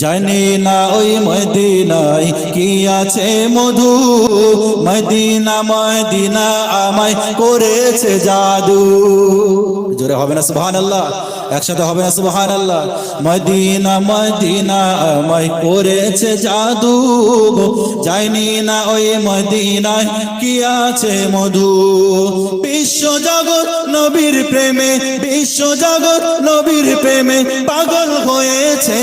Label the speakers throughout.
Speaker 1: জানি না ওই মদিনায় কি আছে মধু। মদিনা মদিনা আমায় করেছে জাদু। জোরে হবে না সুবহান আল্লাহ একসাথে হবে না সুবহান আল্লাহ মদিনা মদিনা আমায় করেছে জাদু। জানি না ওই মদিনায় কি আছে মধু। বিশ্ব জগৎ নবীর প্রেমে, বিশ্ব জগৎ নবীর প্রেমে পাগল হয়েছে।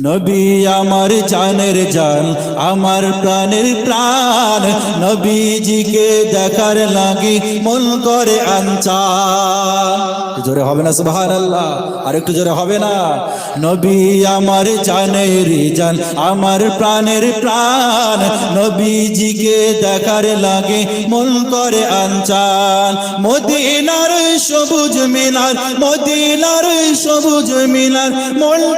Speaker 1: নবী আমার জানের জান, আমার প্রাণের প্রাণ। নবীজিকে দেখার লাগি মন করে আনচান। জোরে হবে না সুবহান আল্লাহ আর একটু জোরে হবে না? নবী আমার জানের জান, আমার প্রাণের প্রাণ। নবীজিকে দেখার লাগে মন করে আনচান। মদিনার সবুজ মিনার, মদিনার সবুজ মিনার, মন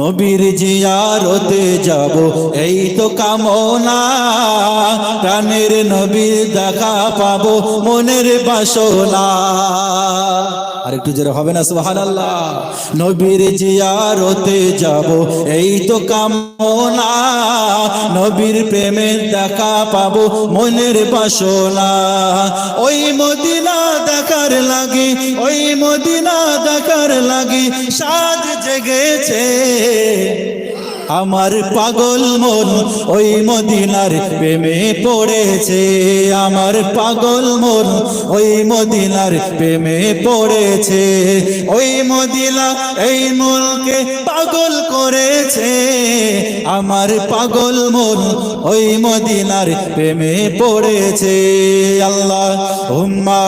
Speaker 1: নবীর জিয়ারতে যাব, এই তো কামনা। প্রাণের নবীর দেখা পাবো, মনের বাসনা। আর একটু জোরে হবে না সুহান আল্লাহ নবীর জিয়ারতে যাব, এই তো কামনা। নবীর প্রেমের দেখা পাবো, মনের বাসনা। ওই মদিনা দেখার লাগে, ওই মদিনা দেখার লাগে, সাজ জেগেছে। আমার পাগল মন ওই মদিনার প্রেমে পড়েছে। আমার পাগল মন ওই মদিনার প্রেমে পড়েছে। ওই মদিনা এই মনকে পাগল করেছে। আমার পাগল মন ওই মদিনার প্রেমে পড়েছে। আল্লাহ হুম্মা